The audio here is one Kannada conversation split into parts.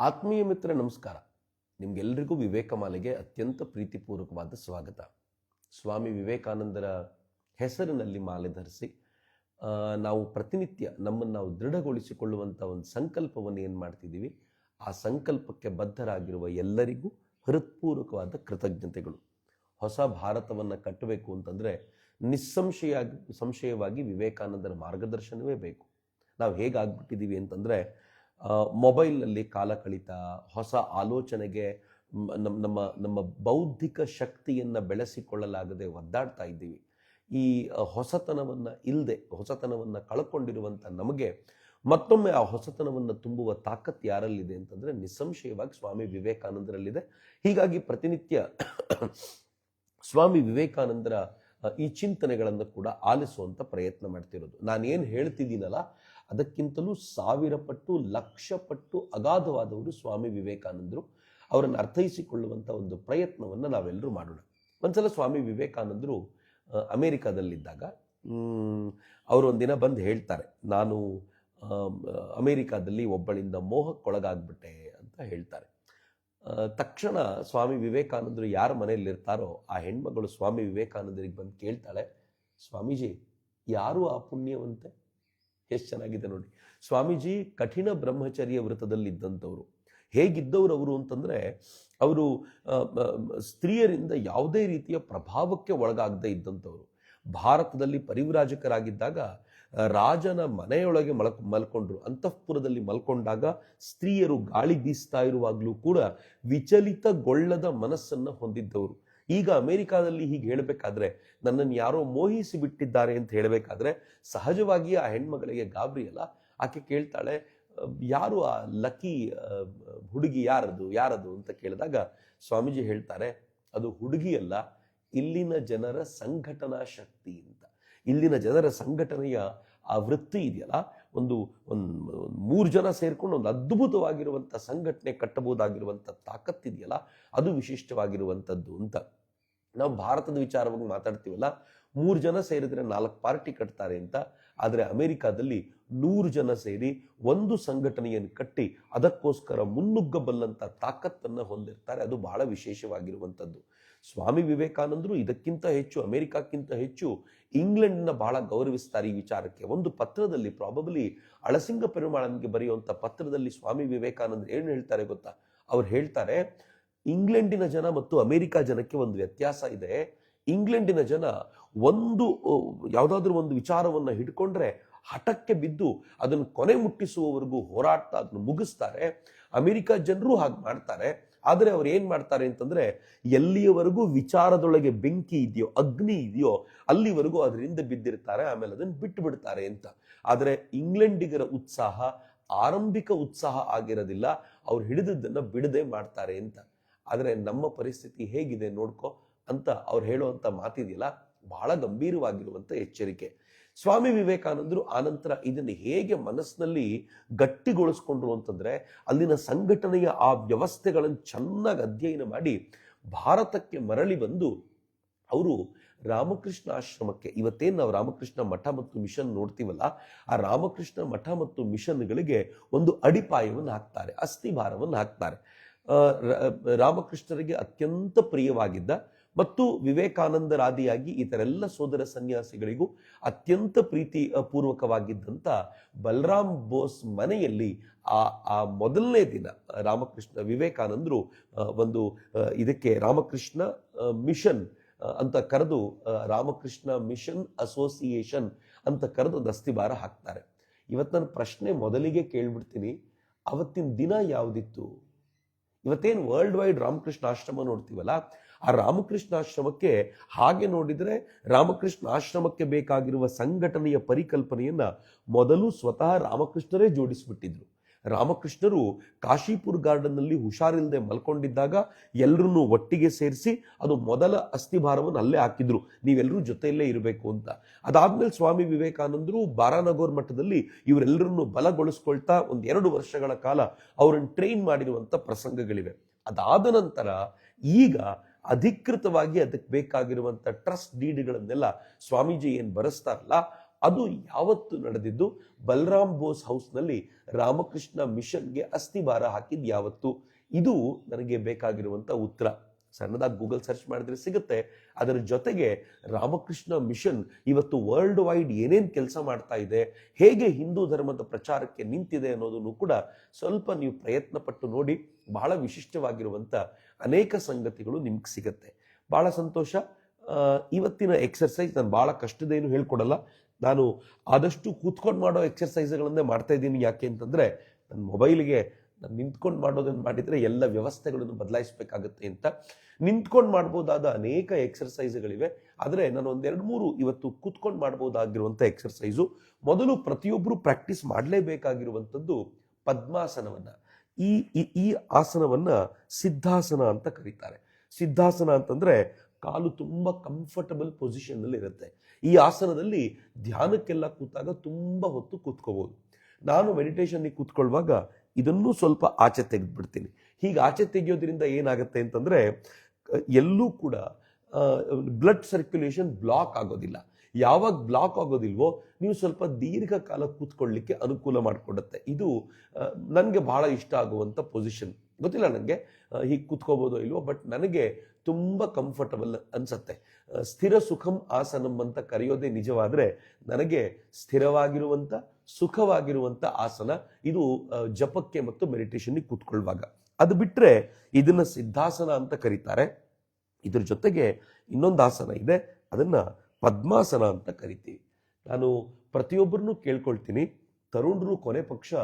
ಆತ್ಮೀಯ ಮಿತ್ರ, ನಮಸ್ಕಾರ. ನಿಮ್ಗೆಲ್ರಿಗೂ ವಿವೇಕಮಾಲೆಗೆ ಅತ್ಯಂತ ಪ್ರೀತಿಪೂರ್ವಕವಾದ ಸ್ವಾಗತ. ಸ್ವಾಮಿ ವಿವೇಕಾನಂದರ ಹೆಸರಿನಲ್ಲಿ ಮಾಲೆ ಧರಿಸಿ ನಾವು ಪ್ರತಿನಿತ್ಯ ನಮ್ಮನ್ನು ನಾವು ದೃಢಗೊಳಿಸಿಕೊಳ್ಳುವಂಥ ಒಂದು ಸಂಕಲ್ಪವನ್ನು ಏನು ಮಾಡ್ತಿದ್ದೀವಿ? ಆ ಸಂಕಲ್ಪಕ್ಕೆ ಬದ್ಧರಾಗಿರುವ ಎಲ್ಲರಿಗೂ ಹೃತ್ಪೂರ್ವಕವಾದ ಕೃತಜ್ಞತೆಗಳು. ಹೊಸ ಭಾರತವನ್ನು ಕಟ್ಟಬೇಕು ಅಂತಂದರೆ ನಿಸ್ಸಂಶಯ ಸಂಶಯವಾಗಿ ವಿವೇಕಾನಂದರ ಮಾರ್ಗದರ್ಶನವೇ ಬೇಕು. ನಾವು ಹೇಗಾಗ್ಬಿಟ್ಟಿದ್ದೀವಿ ಅಂತಂದರೆ ಮೊಬೈಲ್ನಲ್ಲಿ ಕಾಲ ಕಳಿತ ಹೊಸ ಆಲೋಚನೆಗೆ ನಮ್ಮ ನಮ್ಮ ನಮ್ಮ ಬೌದ್ಧಿಕ ಶಕ್ತಿಯನ್ನು ಬೆಳೆಸಿಕೊಳ್ಳಲಾಗದೆ ಒದ್ದಾಡ್ತಾ ಇದ್ದೀವಿ. ಈ ಹೊಸತನವನ್ನು ಇಲ್ಲದೆ ಹೊಸತನವನ್ನು ಕಳ್ಕೊಂಡಿರುವಂಥ ನಮಗೆ ಮತ್ತೊಮ್ಮೆ ಆ ಹೊಸತನವನ್ನು ತುಂಬುವ ತಾಕತ್ ಯಾರಲ್ಲಿದೆ ಅಂತಂದರೆ ನಿಸ್ಸಂಶಯವಾಗಿ ಸ್ವಾಮಿ ವಿವೇಕಾನಂದರಲ್ಲಿದೆ. ಹೀಗಾಗಿ ಪ್ರತಿನಿತ್ಯ ಸ್ವಾಮಿ ವಿವೇಕಾನಂದರ ಈ ಚಿಂತನೆಗಳನ್ನು ಕೂಡ ಆಲಿಸುವಂಥ ಪ್ರಯತ್ನ ಮಾಡ್ತಿರೋದು. ನಾನೇನು ಹೇಳ್ತಿದ್ದೀನಲ್ಲ ಅದಕ್ಕಿಂತಲೂ ಸಾವಿರ ಪಟ್ಟು, ಲಕ್ಷ ಪಟ್ಟು ಅಗಾಧವಾದವರು ಸ್ವಾಮಿ ವಿವೇಕಾನಂದರು. ಅವರನ್ನು ಅರ್ಥೈಸಿಕೊಳ್ಳುವಂಥ ಒಂದು ಪ್ರಯತ್ನವನ್ನು ನಾವೆಲ್ಲರೂ ಮಾಡೋಣ. ಒಂದ್ಸಲ ಸ್ವಾಮಿ ವಿವೇಕಾನಂದರು ಅಮೇರಿಕಾದಲ್ಲಿದ್ದಾಗ ಅವರೊಂದಿನ ಬಂದು ಹೇಳ್ತಾರೆ, ನಾನು ಅಮೇರಿಕಾದಲ್ಲಿ ಒಬ್ಬಳಿಂದ ಮೋಹಕ್ಕೊಳಗಾಗ್ಬಿಟ್ಟೆ ಅಂತ ಹೇಳ್ತಾರೆ. ತಕ್ಷಣ ಸ್ವಾಮಿ ವಿವೇಕಾನಂದರು ಯಾರ ಮನೆಯಲ್ಲಿರ್ತಾರೋ, ಆ ಹೆಣ್ಮಗಳು ಸ್ವಾಮಿ ವಿವೇಕಾನಂದರಿಗೆ ಬಂದು ಕೇಳ್ತಾಳೆ, ಸ್ವಾಮೀಜಿ, ಯಾರು ಆ ಪುಣ್ಯವಂತೆ? ಎಷ್ಟು ಚೆನ್ನಾಗಿದೆ ನೋಡಿ. ಸ್ವಾಮೀಜಿ ಕಠಿಣ ಬ್ರಹ್ಮಚರ್ಯ ವ್ರತದಲ್ಲಿದ್ದಂಥವರು. ಹೇಗಿದ್ದವ್ರು ಅವರು ಅಂತಂದ್ರೆ, ಅವರು ಸ್ತ್ರೀಯರಿಂದ ಯಾವುದೇ ರೀತಿಯ ಪ್ರಭಾವಕ್ಕೆ ಒಳಗಾಗದೇ ಇದ್ದಂಥವ್ರು. ಭಾರತದಲ್ಲಿ ಪರಿವ್ರಾಜಕರಾಗಿದ್ದಾಗ, ರಾಜನ ಮನೆಯೊಳಗೆ ಮಲ್ಕ್, ಮಲ್ಕೊಂಡ್ರು. ಅಂತಃಪುರದಲ್ಲಿ ಮಲ್ಕೊಂಡಾಗ ಸ್ತ್ರೀಯರು ಗಾಳಿ ಬೀಸ್ತಾ ಇರುವಾಗಲೂ ಕೂಡ ವಿಚಲಿತಗೊಳ್ಳದ ಮನಸ್ಸನ್ನ ಹೊಂದಿದ್ದವರು. ಈಗ ಅಮೆರಿಕಾದಲ್ಲಿ ಹೀಗೆ ಹೇಳಬೇಕಾದ್ರೆ ನನ್ನನ್ನು ಯಾರೋ ಮೋಹಿಸಿ ಬಿಟ್ಟಿದ್ದಾರೆ ಅಂತ ಹೇಳಬೇಕಾದ್ರೆ ಸಹಜವಾಗಿ ಆ ಹೆಣ್ಮಗಳಿಗೆ ಗಾಬರಿ ಅಲ್ಲ. ಆಕೆ ಕೇಳ್ತಾಳೆ ಯಾರು ಆ ಲಕ್ಕಿ ಹುಡುಗಿ ಯಾರದು ಯಾರದು? ಅಂತ ಕೇಳಿದಾಗ ಸ್ವಾಮೀಜಿ ಹೇಳ್ತಾರೆ, ಅದು ಹುಡುಗಿ ಅಲ್ಲ, ಇಲ್ಲಿನ ಜನರ ಸಂಘಟನಾ ಶಕ್ತಿ ಅಂತ. ಇಲ್ಲಿನ ಜನರ ಸಂಘಟನೆಯ ಆ ವೃತ್ತಿ ಇದೆಯಲ್ಲ ಒಂದು ಒಂದು ಮೂರು ಜನ ಸೇರಿಕೊಂಡು ಒಂದು ಅದ್ಭುತವಾಗಿರುವಂಥ ಸಂಘಟನೆ ಕಟ್ಟಬಹುದಾಗಿರುವಂಥ ತಾಕತ್ತಿದೆಯಲ್ಲ, ಅದು ವಿಶಿಷ್ಟವಾಗಿರುವಂಥದ್ದು ಅಂತ. ನಾವು ಭಾರತದ ವಿಚಾರವಾಗಿ ಮಾತಾಡ್ತೀವಲ್ಲ, ಮೂರು ಜನ ಸೇರಿದರೆ ನಾಲ್ಕು ಪಾರ್ಟಿ ಕಟ್ತಾರೆ ಅಂತ. ಆದರೆ ಅಮೆರಿಕಾದಲ್ಲಿ ನೂರು ಜನ ಸೇರಿ ಒಂದು ಸಂಘಟನೆಯನ್ನು ಕಟ್ಟಿ ಅದಕ್ಕೋಸ್ಕರ ಮುನ್ನುಗ್ಗಬಲ್ಲಂಥ ತಾಕತ್ತನ್ನು ಹೊಂದಿರ್ತಾರೆ. ಅದು ಬಹಳ ವಿಶೇಷವಾಗಿರುವಂಥದ್ದು ಸ್ವಾಮಿ ವಿವೇಕಾನಂದರು ಇದಕ್ಕಿಂತ ಹೆಚ್ಚು, ಅಮೆರಿಕಕ್ಕಿಂತ ಹೆಚ್ಚು ಇಂಗ್ಲೆಂಡ್ನ ಬಹಳ ಗೌರವಿಸ್ತಾರೆ ಈ ವಿಚಾರಕ್ಕೆ. ಒಂದು ಪತ್ರದಲ್ಲಿ ಪ್ರಾಬಬಲಿ ಅಳಸಿಂಗ ಪೆರುಮಾಳನಿಗೆ ಬರೆಯುವಂಥ ಪತ್ರದಲ್ಲಿ ಸ್ವಾಮಿ ವಿವೇಕಾನಂದರು ಏನು ಹೇಳ್ತಾರೆ ಗೊತ್ತಾ? ಅವ್ರು ಹೇಳ್ತಾರೆ, ಇಂಗ್ಲೆಂಡಿನ ಜನ ಮತ್ತು ಅಮೆರಿಕ ಜನಕ್ಕೆ ಒಂದು ವ್ಯತ್ಯಾಸ ಇದೆ. ಇಂಗ್ಲೆಂಡಿನ ಜನ ಒಂದು ಯಾವುದಾದ್ರೂ ಒಂದು ವಿಚಾರವನ್ನು ಹಿಡ್ಕೊಂಡ್ರೆ ಹಠಕ್ಕೆ ಬಿದ್ದು ಅದನ್ನು ಕೊನೆ ಮುಟ್ಟಿಸುವವರೆಗೂ ಹೋರಾಡ್ತಾ ಅದನ್ನು ಮುಗಿಸ್ತಾರೆ. ಅಮೆರಿಕ ಜನರು ಹಾಗೆ ಮಾಡ್ತಾರೆ. ಆದರೆ ಅವ್ರು ಏನು ಮಾಡ್ತಾರೆ ಅಂತಂದ್ರೆ, ಎಲ್ಲಿಯವರೆಗೂ ವಿಚಾರದೊಳಗೆ ಬೆಂಕಿ ಇದೆಯೋ, ಅಗ್ನಿ ಇದೆಯೋ, ಅಲ್ಲಿವರೆಗೂ ಅದರಿಂದ ಬಿದ್ದಿರ್ತಾರೆ, ಆಮೇಲೆ ಅದನ್ನು ಬಿಟ್ಟು ಬಿಡ್ತಾರೆ ಅಂತ. ಆದರೆ ಇಂಗ್ಲೆಂಡಿಗರ ಉತ್ಸಾಹ, ಆರಂಭಿಕ ಉತ್ಸಾಹ ಆಗಿರೋದಿಲ್ಲ, ಅವ್ರು ಹಿಡಿದದ್ದನ್ನು ಬಿಡದೆ ಮಾಡ್ತಾರೆ ಅಂತ. ಆದರೆ ನಮ್ಮ ಪರಿಸ್ಥಿತಿ ಹೇಗಿದೆ ನೋಡ್ಕೋ ಅಂತ ಅವ್ರು ಹೇಳುವಂಥ ಮಾತಿದೆಯಲ್ಲ, ಬಹಳ ಗಂಭೀರವಾಗಿರುವಂಥ ಎಚ್ಚರಿಕೆ. ಸ್ವಾಮಿ ವಿವೇಕಾನಂದರು ಆನಂತರ ಇದನ್ನು ಹೇಗೆ ಮನಸ್ಸಿನಲ್ಲಿ ಗಟ್ಟಿಗೊಳಿಸ್ಕೊಂಡ್ರು ಅಂತಂದ್ರೆ ಅಲ್ಲಿನ ಸಂಘಟನೆಯ ಆ ವ್ಯವಸ್ಥೆಗಳನ್ನು ಚೆನ್ನಾಗಿ ಅಧ್ಯಯನ ಮಾಡಿ ಭಾರತಕ್ಕೆ ಮರಳಿ ಬಂದು ಅವರು ರಾಮಕೃಷ್ಣ ಆಶ್ರಮಕ್ಕೆ, ಇವತ್ತೇನು ನಾವು ರಾಮಕೃಷ್ಣ ಮಠ ಮತ್ತು ಮಿಷನ್ ನೋಡ್ತೀವಲ್ಲ, ಆ ರಾಮಕೃಷ್ಣ ಮಠ ಮತ್ತು ಮಿಷನ್ಗಳಿಗೆ ಒಂದು ಅಡಿಪಾಯವನ್ನು ಹಾಕ್ತಾರೆ, ಅಸ್ಥಿಭಾರವನ್ನು ಹಾಕ್ತಾರೆ. ರಾಮಕೃಷ್ಣರಿಗೆ ಅತ್ಯಂತ ಪ್ರಿಯವಾಗಿದ್ದ ಮತ್ತು ವಿವೇಕಾನಂದರಾದಿಯಾಗಿ ಇತರೆಲ್ಲ ಸೋದರ ಸನ್ಯಾಸಿಗಳಿಗೂ ಅತ್ಯಂತ ಪ್ರೀತಿ ಪೂರ್ವಕವಾಗಿದ್ದಂಥ ಬಲರಾಮ್ ಬೋಸ್ ಮನೆಯಲ್ಲಿ ಆ ಆ ಮೊದಲನೇ ದಿನ ರಾಮಕೃಷ್ಣ ವಿವೇಕಾನಂದರು ಒಂದು ಇದಕ್ಕೆ ರಾಮಕೃಷ್ಣ ಮಿಷನ್ ಅಂತ ಕರೆದು ರಾಮಕೃಷ್ಣ ಮಿಷನ್ ಅಸೋಸಿಯೇಷನ್ ಅಂತ ಕರೆದು ದಸ್ತಿಬಾರ ಹಾಕ್ತಾರೆ. ಇವತ್ತು ನನ್ನ ಪ್ರಶ್ನೆ ಮೊದಲಿಗೆ ಕೇಳ್ಬಿಡ್ತೀನಿ. ಅವತ್ತಿನ ದಿನ ಯಾವುದಿತ್ತು? ಇವತ್ತೇನು ವರ್ಲ್ಡ್ ವೈಡ್ ರಾಮಕೃಷ್ಣ ಆಶ್ರಮ ನೋಡ್ತೀವಲ್ಲ? ಆ ರಾಮಕೃಷ್ಣ ಆಶ್ರಮಕ್ಕೆ ಹಾಗೆ ನೋಡಿದರೆ ರಾಮಕೃಷ್ಣ ಆಶ್ರಮಕ್ಕೆ ಬೇಕಾಗಿರುವ ಸಂಘಟನೆಯ ಪರಿಕಲ್ಪನೆಯನ್ನ ಮೊದಲು ಸ್ವತಃ ರಾಮಕೃಷ್ಣರೇ ಜೋಡಿಸಿಬಿಟ್ಟಿದ್ರು. ರಾಮಕೃಷ್ಣರು ಕಾಶಿಪುರ್ ಗಾರ್ಡನ್ನಲ್ಲಿ ಹುಷಾರಿಲ್ಲದೆ ಮಲ್ಕೊಂಡಿದ್ದಾಗ ಎಲ್ಲರನ್ನೂ ಒಟ್ಟಿಗೆ ಸೇರಿಸಿ ಅದು ಮೊದಲ ಅಸ್ಥಿಭಾರವನ್ನು ಅಲ್ಲೇ ಹಾಕಿದ್ರು. ನೀವೆಲ್ಲರೂ ಜೊತೆಯಲ್ಲೇ ಇರಬೇಕು ಅಂತ. ಅದಾದ್ಮೇಲೆ ಸ್ವಾಮಿ ವಿವೇಕಾನಂದರು ಬಾರಾನಗೋರ್ ಮಠದಲ್ಲಿ ಇವರೆಲ್ಲರನ್ನು ಬಲಗೊಳಿಸ್ಕೊಳ್ತಾ ಒಂದು ಎರಡು ವರ್ಷಗಳ ಕಾಲ ಅವರನ್ನು ಟ್ರೈನ್ ಮಾಡಿರುವಂಥ ಪ್ರಸಂಗಗಳಿವೆ. ಅದಾದ ನಂತರ ಈಗ ಅಧಿಕೃತವಾಗಿ ಅದಕ್ಕೆ ಬೇಕಾಗಿರುವಂಥ ಟ್ರಸ್ಟ್ ಡೀಡ್ಗಳನ್ನೆಲ್ಲ ಸ್ವಾಮೀಜಿ ಏನು ಬರೆಸ್ತಾರಲ್ಲ, ಅದು ಯಾವತ್ತು ನಡೆದಿದ್ದು? ಬಲರಾಮ್ ಬೋಸ್ ಹೌಸ್ನಲ್ಲಿ ರಾಮಕೃಷ್ಣ ಮಿಷನ್ಗೆ ಅಸ್ಥಿಭಾರ ಹಾಕಿದ್ದು ಯಾವತ್ತು? ಇದು ನನಗೆ ಬೇಕಾಗಿರುವಂತ ಉತ್ತರ. ಸಣ್ಣದಾಗಿ ಗೂಗಲ್ ಸರ್ಚ್ ಮಾಡಿದ್ರೆ ಸಿಗುತ್ತೆ. ಅದರ ಜೊತೆಗೆ ರಾಮಕೃಷ್ಣ ಮಿಷನ್ ಇವತ್ತು ವರ್ಲ್ಡ್ ವೈಡ್ ಏನೇನ್ ಕೆಲಸ ಮಾಡ್ತಾ ಇದೆ, ಹೇಗೆ ಹಿಂದೂ ಧರ್ಮದ ಪ್ರಚಾರಕ್ಕೆ ನಿಂತಿದೆ ಅನ್ನೋದನ್ನು ಕೂಡ ಸ್ವಲ್ಪ ನೀವು ಪ್ರಯತ್ನ ಪಟ್ಟು ನೋಡಿ. ಬಹಳ ವಿಶಿಷ್ಟವಾಗಿರುವಂಥ ಅನೇಕ ಸಂಗತಿಗಳು ನಿಮ್ಗೆ ಸಿಗತ್ತೆ. ಬಹಳ ಸಂತೋಷ. ಇವತ್ತಿನ ಎಕ್ಸರ್ಸೈಸ್ ನಾನು ಬಹಳ ಕಷ್ಟದೇನು ಹೇಳ್ಕೊಡಲ್ಲ. ನಾನು ಆದಷ್ಟು ಕೂತ್ಕೊಂಡು ಮಾಡೋ ಎಕ್ಸರ್ಸೈಸ್ಗಳನ್ನೇ ಮಾಡ್ತಾ ಇದ್ದೀನಿ. ಯಾಕೆ ಅಂತಂದರೆ ನನ್ನ ಮೊಬೈಲ್ಗೆ ನಾನು ನಿಂತ್ಕೊಂಡು ಮಾಡೋದನ್ನು ಮಾಡಿದರೆ ಎಲ್ಲ ವ್ಯವಸ್ಥೆಗಳನ್ನು ಬದಲಾಯಿಸಬೇಕಾಗತ್ತೆ ಅಂತ. ನಿಂತ್ಕೊಂಡು ಮಾಡ್ಬೋದಾದ ಅನೇಕ ಎಕ್ಸರ್ಸೈಸ್ಗಳಿವೆ ಆದರೆ ನಾನು ಒಂದೆರಡು ಮೂರು ಇವತ್ತು ಕೂತ್ಕೊಂಡು ಮಾಡ್ಬೋದಾಗಿರುವಂಥ ಎಕ್ಸರ್ಸೈಸು ಮೊದಲು ಪ್ರತಿಯೊಬ್ಬರು ಪ್ರಾಕ್ಟೀಸ್ ಮಾಡಲೇಬೇಕಾಗಿರುವಂಥದ್ದು ಪದ್ಮಾಸನವನ್ನ. ಈ, ಈ- ಆಸನವನ್ನು ಸಿದ್ಧಾಸನ ಅಂತ ಕರೀತಾರೆ. ಸಿದ್ಧಾಸನ ಅಂತಂದ್ರೆ ಕಾಲು ತುಂಬ ಕಂಫರ್ಟಬಲ್ ಪೊಸಿಷನ್ ಅಲ್ಲಿ ಇರುತ್ತೆ. ಈ ಆಸನದಲ್ಲಿ ಧ್ಯಾನಕ್ಕೆಲ್ಲ ಕೂತಾಗ ತುಂಬ ಹೊತ್ತು ಕೂತ್ಕೋಬೋದು. ನಾನು ಮೆಡಿಟೇಷನ್ ಕೂತ್ಕೊಳ್ಳುವಾಗ ಇದನ್ನು ಸ್ವಲ್ಪ ಆಚೆ ತೆಗೆದ್ಬಿಡ್ತೀನಿ. ಹೀಗೆ ಆಚೆ ತೆಗೆಯೋದ್ರಿಂದ ಏನಾಗುತ್ತೆ ಅಂತಂದ್ರೆ ಎಲ್ಲೂ ಕೂಡ ಬ್ಲಡ್ ಸರ್ಕ್ಯುಲೇಷನ್ ಬ್ಲಾಕ್ ಆಗೋದಿಲ್ಲ. ಯಾವಾಗ ಬ್ಲಾಕ್ ಆಗೋದಿಲ್ವೋ, ನೀವು ಸ್ವಲ್ಪ ದೀರ್ಘಕಾಲ ಕೂತ್ಕೊಳ್ಳಿಕ್ಕೆ ಅನುಕೂಲ ಮಾಡಿಕೊಡುತ್ತೆ. ಇದು ನನಗೆ ಬಹಳ ಇಷ್ಟ ಆಗುವಂಥ ಪೊಸಿಷನ್ ಗೊತ್ತಿಲ್ಲ ನನಗೆ ಹೀಗೆ ಕೂತ್ಕೋಬೋದೋ ಇಲ್ವೋ ಬಟ್ ನನಗೆ ತುಂಬ ಕಂಫರ್ಟಬಲ್ ಅನಿಸುತ್ತೆ. ಸ್ಥಿರ ಸುಖಂ ಆಸನಂ ಅಂತ ಕರೆಯೋದೇ ನಿಜವಾದರೆ, ನನಗೆ ಸ್ಥಿರವಾಗಿರುವಂಥ ಸುಖವಾಗಿರುವಂಥ ಆಸನ ಇದು ಜಪಕ್ಕೆ ಮತ್ತು ಮೆಡಿಟೇಷನ್ಗೆ ಕೂತ್ಕೊಳ್ಳುವಾಗ ಅದು ಬಿಟ್ಟರೆ ಇದನ್ನು ಸಿದ್ಧಾಸನ ಅಂತ ಕರೀತಾರೆ. ಇದ್ರ ಜೊತೆಗೆ ಇನ್ನೊಂದು ಆಸನ ಇದೆ. ಅದನ್ನ ಪದ್ಮಾಸನ ಅಂತ ಕರಿತೀವಿ. ನಾನು ಪ್ರತಿಯೊಬ್ಬರನ್ನೂ ಕೇಳ್ಕೊಳ್ತೀನಿ. ತರುಣರು ಕೊನೆ ಪಕ್ಷ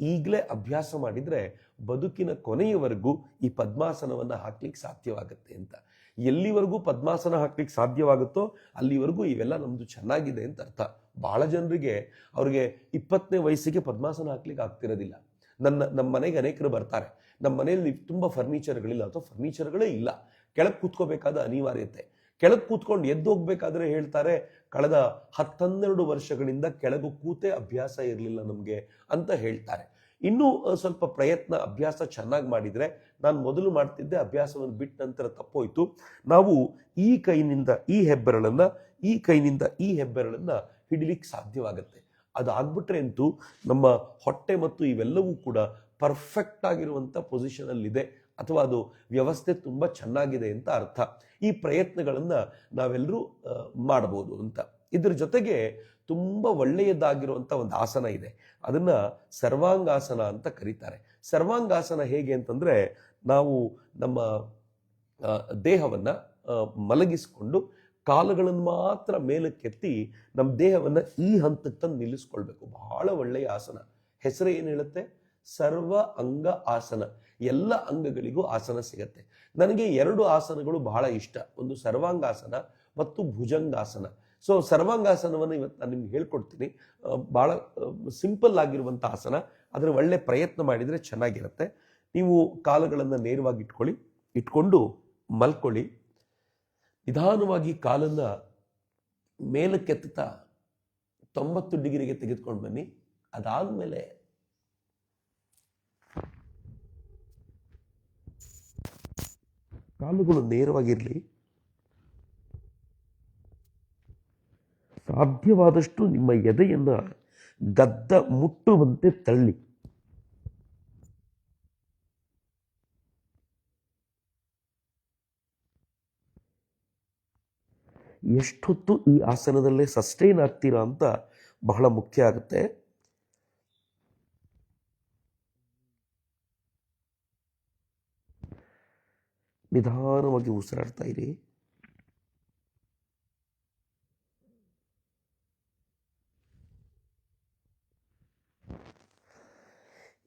ಈಗಲೇ ಅಭ್ಯಾಸ ಮಾಡಿದರೆ ಬದುಕಿನ ಕೊನೆಯವರೆಗೂ ಈ ಪದ್ಮಾಸನವನ್ನು ಹಾಕ್ಲಿಕ್ಕೆ ಸಾಧ್ಯವಾಗುತ್ತೆ ಅಂತ. ಎಲ್ಲಿವರೆಗೂ ಪದ್ಮಾಸನ ಹಾಕ್ಲಿಕ್ಕೆ ಸಾಧ್ಯವಾಗುತ್ತೋ ಅಲ್ಲಿವರೆಗೂ ಇವೆಲ್ಲ ನಮ್ಮದು ಚೆನ್ನಾಗಿದೆ ಅಂತ ಅರ್ಥ. ಭಾಳ ಜನರಿಗೆ ಅವ್ರಿಗೆ ಇಪ್ಪತ್ತನೇ ವಯಸ್ಸಿಗೆ ಪದ್ಮಾಸನ ಹಾಕ್ಲಿಕ್ಕೆ ಆಗ್ತಿರೋದಿಲ್ಲ. ನನ್ನ ನಮ್ಮ ಮನೆಗೆ ಅನೇಕರು ಬರ್ತಾರೆ. ನಮ್ಮ ಮನೆಯಲ್ಲಿ ತುಂಬ ಫರ್ನಿಚರ್ಗಳಿಲ್ಲ ಅಥವಾ ಫರ್ನಿಚರ್ಗಳೇ ಇಲ್ಲ. ಕೆಳಗೆ ಕೂತ್ಕೋಬೇಕಾದ ಅನಿವಾರ್ಯತೆ. ಕೆಳಗೆ ಕೂತ್ಕೊಂಡು ಎದ್ದು ಹೋಗ್ಬೇಕಾದ್ರೆ ಹೇಳ್ತಾರೆ, ಕಳೆದ ಹತ್ತನ್ನೆರಡು ವರ್ಷಗಳಿಂದ ಕೆಳಗು ಕೂತೆ ಅಭ್ಯಾಸ ಇರಲಿಲ್ಲ ನಮಗೆ ಅಂತ ಹೇಳ್ತಾರೆ. ಇನ್ನೂ ಸ್ವಲ್ಪ ಪ್ರಯತ್ನ, ಅಭ್ಯಾಸ ಚೆನ್ನಾಗಿ ಮಾಡಿದ್ರೆ ನಾನು ಮೊದಲು ಮಾಡ್ತಿದ್ದೆ ಅಭ್ಯಾಸವನ್ನು ಬಿಟ್ಟ ನಂತರ ತಪ್ಪೋಯ್ತು. ನಾವು ಈ ಕೈನಿಂದ ಈ ಹೆಬ್ಬೆರಳನ್ನು, ಈ ಕೈನಿಂದ ಈ ಹೆಬ್ಬೆರಳನ್ನು ಹಿಡಿಲಿಕ್ಕೆ ಸಾಧ್ಯವಾಗತ್ತೆ. ಅದಾಗ್ಬಿಟ್ರೆ ಅಂತೂ ನಮ್ಮ ಹೊಟ್ಟೆ ಮತ್ತು ಇವೆಲ್ಲವೂ ಕೂಡ ಪರ್ಫೆಕ್ಟ್ ಆಗಿರುವಂಥ ಪೊಸಿಷನ್ ಅಲ್ಲಿದೆ. ಅಥವಾ ಅದು ವ್ಯವಸ್ಥೆ ತುಂಬ ಚೆನ್ನಾಗಿದೆ ಅಂತ ಅರ್ಥ. ಈ ಪ್ರಯತ್ನಗಳನ್ನು ನಾವೆಲ್ಲರೂ ಮಾಡ್ಬೋದು ಅಂತ. ಇದ್ರ ಜೊತೆಗೆ ತುಂಬ ಒಳ್ಳೆಯದಾಗಿರುವಂಥ ಒಂದು ಆಸನ ಇದೆ. ಅದನ್ನು ಸರ್ವಾಂಗಾಸನ ಅಂತ ಕರೀತಾರೆ. ಸರ್ವಾಂಗಾಸನ ಹೇಗೆ ಅಂತಂದರೆ, ನಾವು ನಮ್ಮ ದೇಹವನ್ನು ಮಲಗಿಸಿಕೊಂಡು ಕಾಲುಗಳನ್ನು ಮಾತ್ರ ಮೇಲಕ್ಕೆತ್ತಿ ನಮ್ಮ ದೇಹವನ್ನು ಈ ಹಂತಕ್ಕೆ ತಂದು ನಿಲ್ಲಿಸ್ಕೊಳ್ಬೇಕು. ಬಹಳ ಒಳ್ಳೆಯ ಆಸನ. ಹೆಸರು ಏನು ಹೇಳುತ್ತೆ? ಸರ್ವ ಅಂಗ ಆಸನ. ಎಲ್ಲ ಅಂಗಗಳಿಗೂ ಆಸನ ಸಿಗತ್ತೆ. ನನಗೆ ಎರಡು ಆಸನಗಳು ಬಹಳ ಇಷ್ಟ. ಒಂದು ಸರ್ವಾಂಗಾಸನ ಮತ್ತು ಭುಜಂಗಾಸನ. ಸೊ ಸರ್ವಾಂಗಾಸನವನ್ನು ಇವತ್ತು ನಾನು ನಿಮ್ಗೆ ಹೇಳ್ಕೊಡ್ತೀನಿ. ಭಾಳ ಸಿಂಪಲ್ ಆಗಿರುವಂಥ ಆಸನ. ಅದರ ಒಳ್ಳೆ ಪ್ರಯತ್ನ ಮಾಡಿದರೆ ಚೆನ್ನಾಗಿರುತ್ತೆ. ನೀವು ಕಾಲುಗಳನ್ನು ನೇರವಾಗಿ ಇಟ್ಕೊಳ್ಳಿ. ಇಟ್ಕೊಂಡು ಮಲ್ಕೊಳ್ಳಿ. ನಿಧಾನವಾಗಿ ಕಾಲನ್ನ ಮೇಲಕ್ಕೆತ್ತಾ ತೊಂಬತ್ತು ಡಿಗ್ರಿಗೆ ತೆಗೆದುಕೊಂಡು ಬನ್ನಿ. ಅದಾದ್ಮೇಲೆ ಕಾಲುಗಳು ನೇರವಾಗಿರಲಿ, ಸಾಧ್ಯವಾದಷ್ಟು ನಿಮ್ಮ ಎದೆಯನ್ನು ಗದ್ದ ಮುಟ್ಟುವಂತೆ ತಳ್ಳಿ. ಎಷ್ಟೊತ್ತು ಈ ಆಸನದಲ್ಲೇ ಸಸ್ಟೈನ್ ಆಗ್ತೀರಾ ಅಂತ ಬಹಳ ಮುಖ್ಯ ಆಗುತ್ತೆ. ನಿಧಾನವಾಗಿ ಉಸಿರಾಡ್ತಾ ಇರಿ.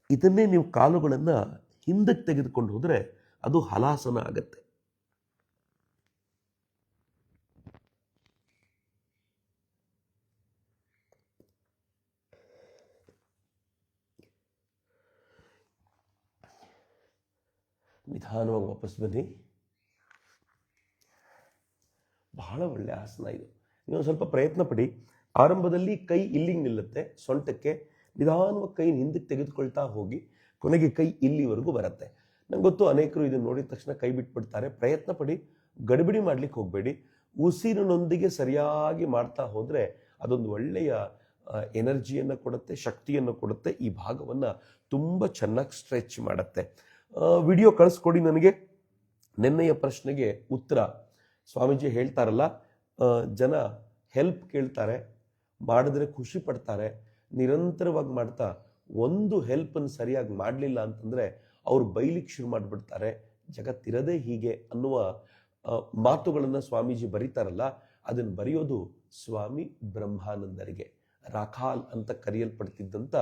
ಇದನ್ನೇ ನೀವು ಕಾಲುಗಳನ್ನು ಹಿಂದಕ್ಕೆ ತೆಗೆದುಕೊಂಡು ಹೋದರೆ ಅದು ಹಲಾಸನ ಆಗತ್ತೆ. ನಿಧಾನವಾಗಿ ವಾಪಸ್ ಬನ್ನಿ. ಬಹಳ ಒಳ್ಳೆ ಆಸನ ಇದು. ನೀವು ಸ್ವಲ್ಪ ಪ್ರಯತ್ನ ಪಡಿ. ಆರಂಭದಲ್ಲಿ ಕೈ ಇಲ್ಲಿಗೆ ನಿಲ್ಲುತ್ತೆ. ಸೊಂಟಕ್ಕೆ ನಿಧಾನವಾಗಿ ಕೈ ಹಿಂದಕ್ಕೆ ತೆಗೆದುಕೊಳ್ತಾ ಹೋಗಿ ಕೊನೆಗೆ ಕೈ ಇಲ್ಲಿವರೆಗೂ ಬರುತ್ತೆ. ನಂಗೆ ಗೊತ್ತು ಅನೇಕರು ಇದನ್ನು ನೋಡಿದ ತಕ್ಷಣ ಕೈ ಬಿಟ್ಬಿಡ್ತಾರೆ. ಪ್ರಯತ್ನ ಪಡಿ. ಗಡಿಬಿಡಿ ಮಾಡ್ಲಿಕ್ಕೆ ಹೋಗಬೇಡಿ. ಉಸಿರಿನೊಂದಿಗೆ ಸರಿಯಾಗಿ ಮಾಡ್ತಾ ಹೋದರೆ ಅದೊಂದು ಒಳ್ಳೆಯ ಎನರ್ಜಿಯನ್ನು ಕೊಡುತ್ತೆ, ಶಕ್ತಿಯನ್ನು ಕೊಡುತ್ತೆ. ಈ ಭಾಗವನ್ನು ತುಂಬ ಚೆನ್ನಾಗಿ ಸ್ಟ್ರೆಚ್ ಮಾಡುತ್ತೆ. ವಿಡಿಯೋ ಕಳಿಸ್ಕೊಡಿ ನನಗೆ. ನಿನ್ನೆಯ ಪ್ರಶ್ನೆಗೆ ಉತ್ತರ. ಸ್ವಾಮೀಜಿ ಹೇಳ್ತಾರಲ್ಲ ಜನ ಹೆಲ್ಪ್ ಕೇಳ್ತಾರೆ, ಮಾಡಿದ್ರೆ ಖುಷಿ ಪಡ್ತಾರೆ, ನಿರಂತರವಾಗಿ ಮಾಡ್ತಾ ಒಂದು ಹೆಲ್ಪನ್ನು ಸರಿಯಾಗಿ ಮಾಡಲಿಲ್ಲ ಅಂತಂದರೆ ಅವ್ರು ಬೈಲಿಕ್ಕೆ ಶುರು ಮಾಡಿಬಿಡ್ತಾರೆ. ಜಗತ್ತಿರದೇ ಹೀಗೆ ಅನ್ನುವ ಮಾತುಗಳನ್ನು ಸ್ವಾಮೀಜಿ ಬರೀತಾರಲ್ಲ, ಅದನ್ನು ಬರೆಯೋದು ಸ್ವಾಮಿ ಬ್ರಹ್ಮಾನಂದರಿಗೆ. ರಾಖಾಲ್ ಅಂತ ಕರೆಯಲ್ಪಡ್ತಿದ್ದಂಥ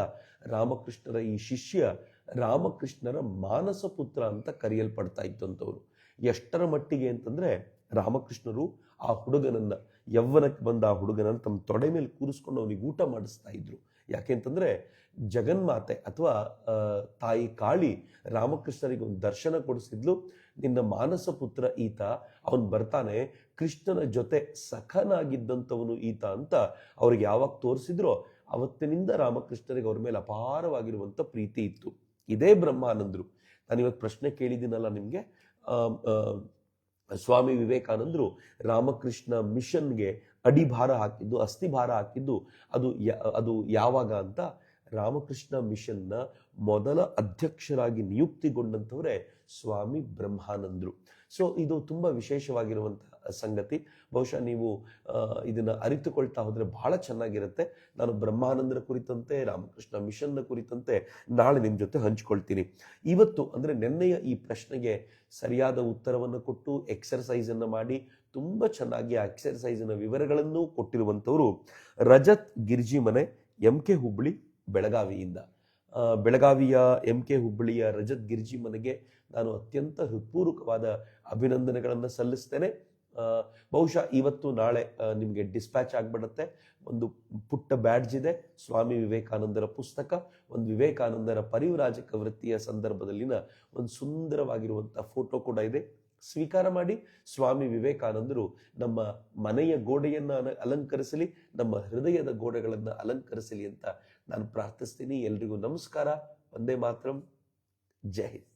ರಾಮಕೃಷ್ಣರ ಈ ಶಿಷ್ಯ ರಾಮಕೃಷ್ಣರ ಮಾನಸ ಪುತ್ರ ಅಂತ ಕರೆಯಲ್ಪಡ್ತಾ ಇದ್ದಂಥವ್ರು ಎಷ್ಟರ ಮಟ್ಟಿಗೆ ಅಂತಂದರೆ ರಾಮಕೃಷ್ಣರು ಆ ಹುಡುಗನನ್ನು ಯೌವನಕ್ಕೆ ಬಂದ ಆ ಹುಡುಗನನ್ನು ತಮ್ಮ ತೊಡೆ ಮೇಲೆ ಕೂರಿಸ್ಕೊಂಡು ಅವನಿಗೆ ಊಟ ಮಾಡಿಸ್ತಾ ಇದ್ರು. ಯಾಕೆಂತಂದರೆ ಜಗನ್ಮಾತೆ ಅಥವಾ ತಾಯಿ ಕಾಳಿ ರಾಮಕೃಷ್ಣರಿಗೆ ಒಂದು ದರ್ಶನ ಕೊಡಿಸಿದ್ಲು. ನಿನ್ನ ಮಾನಸ ಪುತ್ರ ಈತ, ಅವನು ಬರ್ತಾನೆ, ಕೃಷ್ಣನ ಜೊತೆ ಸಖನಾಗಿದ್ದಂಥವನು ಈತ ಅಂತ ಅವ್ರಿಗೆ ಯಾವಾಗ ತೋರಿಸಿದ್ರೋ ಅವತ್ತಿನಿಂದ ರಾಮಕೃಷ್ಣರಿಗೆ ಅವ್ರ ಮೇಲೆ ಅಪಾರವಾಗಿರುವಂಥ ಪ್ರೀತಿ ಇತ್ತು. ಇದೇ ಬ್ರಹ್ಮಾನಂದರು. ನಾನು ಇವತ್ತು ಪ್ರಶ್ನೆ ಕೇಳಿದ್ದೀನಲ್ಲ ನಿಮಗೆ? ಸ್ವಾಮಿ ವಿವೇಕಾನಂದರು ರಾಮಕೃಷ್ಣ ಮಿಷನ್ಗೆ ಅಡಿಭಾರ ಹಾಕಿದ್ದು, ಅಸ್ಥಿಭಾರ ಹಾಕಿದ್ದು, ಅದು ಅದು ಯಾವಾಗ ಅಂತ? ರಾಮಕೃಷ್ಣ ಮಿಷನ್ನ ಮೊದಲ ಅಧ್ಯಕ್ಷರಾಗಿ ನಿಯುಕ್ತಿಗೊಂಡಂಥವರೇ ಸ್ವಾಮಿ ಬ್ರಹ್ಮಾನಂದರು. ಸೊ ಇದು ತುಂಬ ವಿಶೇಷವಾಗಿರುವಂಥ ಸಂಗತಿ. ಬಹುಶಃ ನೀವು ಇದನ್ನು ಅರಿತುಕೊಳ್ತಾ ಹೋದರೆ ಬಹಳ ಚೆನ್ನಾಗಿರುತ್ತೆ. ನಾನು ಬ್ರಹ್ಮಾನಂದರ ಕುರಿತಂತೆ, ರಾಮಕೃಷ್ಣ ಮಿಷನ್ನ ಕುರಿತಂತೆ ನಾಳೆ ನಿಮ್ಮ ಜೊತೆ ಹಂಚ್ಕೊಳ್ತೀನಿ. ಇವತ್ತು ಅಂದರೆ ನಿನ್ನೆಯ ಈ ಪ್ರಶ್ನೆಗೆ ಸರಿಯಾದ ಉತ್ತರವನ್ನು ಕೊಟ್ಟು ಎಕ್ಸರ್ಸೈಸ್ ಅನ್ನು ಮಾಡಿ, ತುಂಬ ಚೆನ್ನಾಗಿ ಆ ಎಕ್ಸರ್ಸೈಸಿನ ವಿವರಗಳನ್ನು ಕೊಟ್ಟಿರುವಂಥವರು ರಜತ್ ಗಿರ್ಜಿ ಮನೆ ಎಂ ಕೆ ಹುಬ್ಬಳ್ಳಿ ಬೆಳಗಾವಿಯಿಂದ. ಬೆಳಗಾವಿಯ ಎಂ ಕೆ ಹುಬ್ಬಳ್ಳಿಯ ರಜತ್ ಗಿರ್ಜಿ ಮನೆಗೆ ನಾನು ಅತ್ಯಂತ ಹೃತ್ಪೂರ್ವಕವಾದ ಅಭಿನಂದನೆಗಳನ್ನು ಸಲ್ಲಿಸ್ತೇನೆ. ಬಹುಶಃ ಇವತ್ತು ನಾಳೆ ನಿಮಗೆ ಡಿಸ್ಪ್ಯಾಚ್ ಆಗಿಬಿಡುತ್ತೆ. ಒಂದು ಪುಟ್ಟ ಬ್ಯಾಡ್ಜ್ ಇದೆ. ಸ್ವಾಮಿ ವಿವೇಕಾನಂದರ ಪುಸ್ತಕ, ಒಂದು ವಿವೇಕಾನಂದರ ಪರಿವ್ರಾಜಕ ವೃತ್ತಿಯ ಸಂದರ್ಭದಲ್ಲಿನ ಒಂದು ಸುಂದರವಾಗಿರುವಂಥ ಫೋಟೋ ಕೂಡ ಇದೆ. ಸ್ವೀಕಾರ ಮಾಡಿ, ಸ್ವಾಮಿ ವಿವೇಕಾನಂದರು ನಮ್ಮ ಮನೆಯ ಗೋಡೆಯನ್ನು ಅಲ- ಅಲಂಕರಿಸಲಿ, ನಮ್ಮ ಹೃದಯದ ಗೋಡೆಗಳನ್ನು ಅಲಂಕರಿಸಲಿ ಅಂತ ನಾನು ಪ್ರಾರ್ಥಿಸ್ತೀನಿ ಎಲ್ರಿಗೂ ನಮಸ್ಕಾರ. ಒಂದೇ ಮಾತ್ರಂ. ಜೈ ಹಿಂದ್.